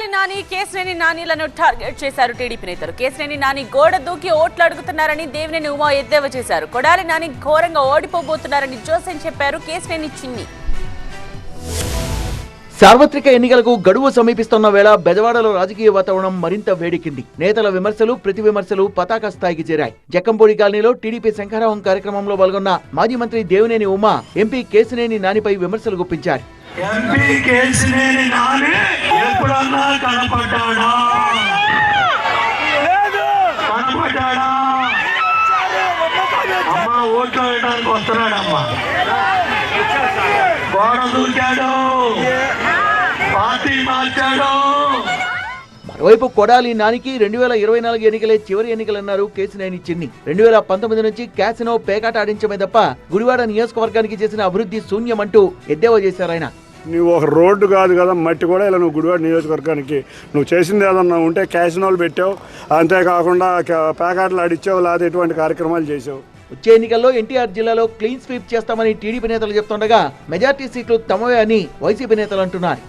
కొడాలి నాని కేసినేని నానిలను టార్గెట్ చేశారు టీడీపీ నేతలు. కేసినేని నాని గోడ దూకి ఓట్లు అడుగుతున్నారని దేవినేని ఉమా ఎద్దేవా చేశారు. కొడాలి నాని ఘోరంగా ఓడిపోబోతున్నారని జోసెన్ చెప్పారు కేసినేని చిన్ని. సార్వత్రిక ఎన్నికలకు గడువు సమీపిస్తున్న వేళ బెజవాడలో రాజకీయ వాతావరణం మరింత వేడెక్కింది. నేతల విమర్శలు ప్రతి విమర్శలు పతాక స్థాయికి చేరాయి. జక్కంపూడి కాలనీలో టీడీపీ శంఖారావం కార్యక్రమంలో పాల్గొన్న మాజీ మంత్రి దేవినేని ఉమా ఎంపీ కేసినేని నానిపై విమర్శలు గుప్పించారు. ఎప్పుడన్నా కనపడ్డాడా కనపడ్డాడా అమ్మా ఓట్లు వేయడానికి వస్తున్నాడమ్మా. గోడ దూకాడు. పార్టీ మార్చాడు. మరోవైపు కొడాలి నానికి రెండు వేల ఇరవై నాలుగు ఎన్నికలే చివరి ఎన్నికలన్నారు కేసినేని చిన్ని. రెండు వేల పంతొమ్మిది నుంచి క్యాసినో పేకాట ఆడించమే తప్ప గుడివాడ నియోజకవర్గానికి చేసిన అభివృద్ధి శూన్యమంటూ ఎద్దేవా చేశారు ఆయన. నువ్వు ఒక రోడ్డు కాదు కదా మట్టి కూడా ఇలా నువ్వు గుడివాడ నియోజకవర్గానికి. నువ్వు చేసింది ఏదన్నా ఉంటే క్యాసినోలు పెట్టావు అంతేకాకుండా క- ప్యాకెట్లు ఆడిచ్చావు లేదా ఎటువంటి కార్యక్రమాలు చేసావు. వచ్చే ఎన్నికల్లో ఎన్టీఆర్ జిల్లాలో క్లీన్ స్వీప్ చేస్తామని టీడీపీ నేతలు చెప్తుండగా మెజార్టీ సీట్లు తమవే అని వైసీపీ నేతలు అంటున్నారు.